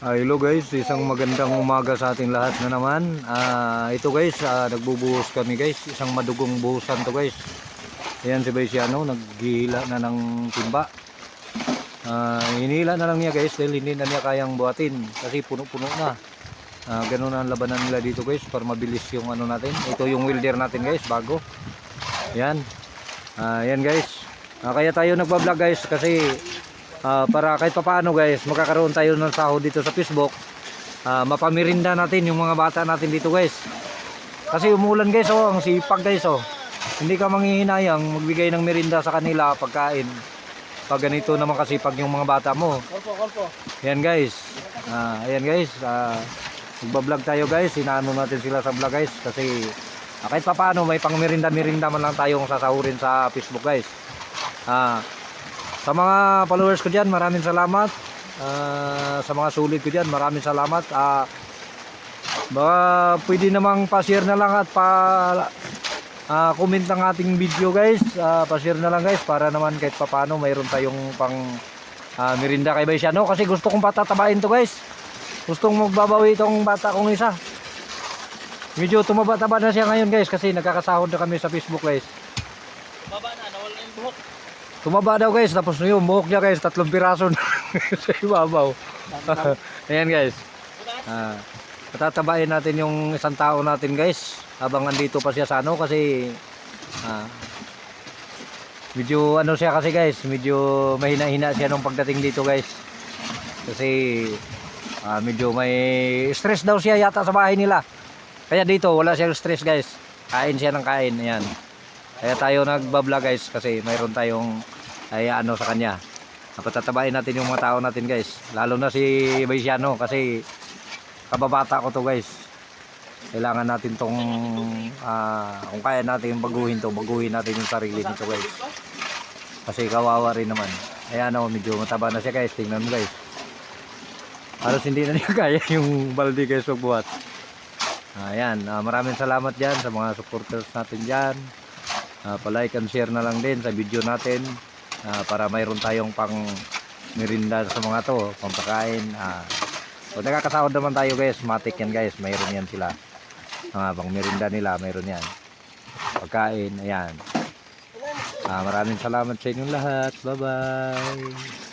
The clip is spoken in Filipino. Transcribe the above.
Ah, hello guys, isang magandang umaga sa ating lahat na naman. Ah, ito guys, ah, nagbubuhos kami guys. Isang madugong buhusan to guys. Ayan si Baisiano, naghihila na ng timba. Ah, hinila na lang niya guys dahil hindi na niya kayang buhatin kasi puno-puno na. Ah, ganun ang labanan nila dito guys para mabilis yung ano natin. Ito yung welder natin guys, bago. Ayan. Ah, ayan guys. Ah, kaya tayo nagba-vlog guys kasi Ah, para kahit papaano guys, magkakaroon tayo ng sahod dito sa Facebook. Ah, mapamirinda natin yung mga bata natin dito guys. Kasi umulan guys, oh, ang sipag guys, oh. Hindi ka manghihinayang magbigay ng merinda sa kanila pagkain. Pag ganito naman kasipag yung mga bata mo. Korpo, korpo. Yan guys. Ah, ayan guys. Ah, Nagba-vlog tayo guys. Inaano natin sila sa vlog guys kasi ah, kahit papaano may pang merinda-merinda man lang tayong sasahurin sa Facebook guys. Ah, sa mga followers ko diyan, maraming salamat. Ah, sa mga sulit ko diyan, maraming salamat. Ah, baka pwede namang pa-share na lang at pa ah, comment ng ating video guys. Ah, pa-share na lang guys para naman kahit papaano mayroon tayong pang ah, merinda kay Baisiano kasi gusto kong patatabain to guys. Gustong magbabawi itong bata kong isa. Medyo tumaba-taba na siya ngayon guys kasi nagkakasahod na kami sa Facebook guys. Baba na, nawala na yung buhok. Tumaba daw guys, tapos yung buhok niya guys, tatlong piraso na sa ibabaw. Ayan guys. Ah, patatabain natin yung isang tao natin guys, habang andito pa siya sa ano kasi ah, medyo ano siya kasi guys, medyo mahina-hina siya nung pagdating dito guys. Kasi ah, medyo may stress daw siya yata sa bahay nila. Kaya dito wala siyang stress guys. Kain siya ng kain, ayan. Kaya tayo nagbablog guys kasi mayroon tayong ay ano sa kanya. Napatatabain natin yung mga tao natin guys. Lalo na si Baisiano kasi kababata ko to guys. Kailangan natin tong ah, kung kaya natin baguhin to, baguhin natin yung sarili nito guys. Kasi kawawa rin naman. Ayan o, medyo mataba na siya guys. Tingnan mo guys. Halos hindi na niya kaya yung balde guys magbuhat. Ayan, ah, maraming salamat dyan sa mga supporters natin dyan. Ah, pa-like and share na lang din sa video natin ah, para mayroon tayong pang merinda sa mga to, pampakain. Ah, kung nakakasahod naman tayo guys, matik yan guys, mayroon yan sila. Mga pang merinda nila, mayroon yan. Pagkain, ayan. Ah, maraming salamat sa inyong lahat. Bye-bye.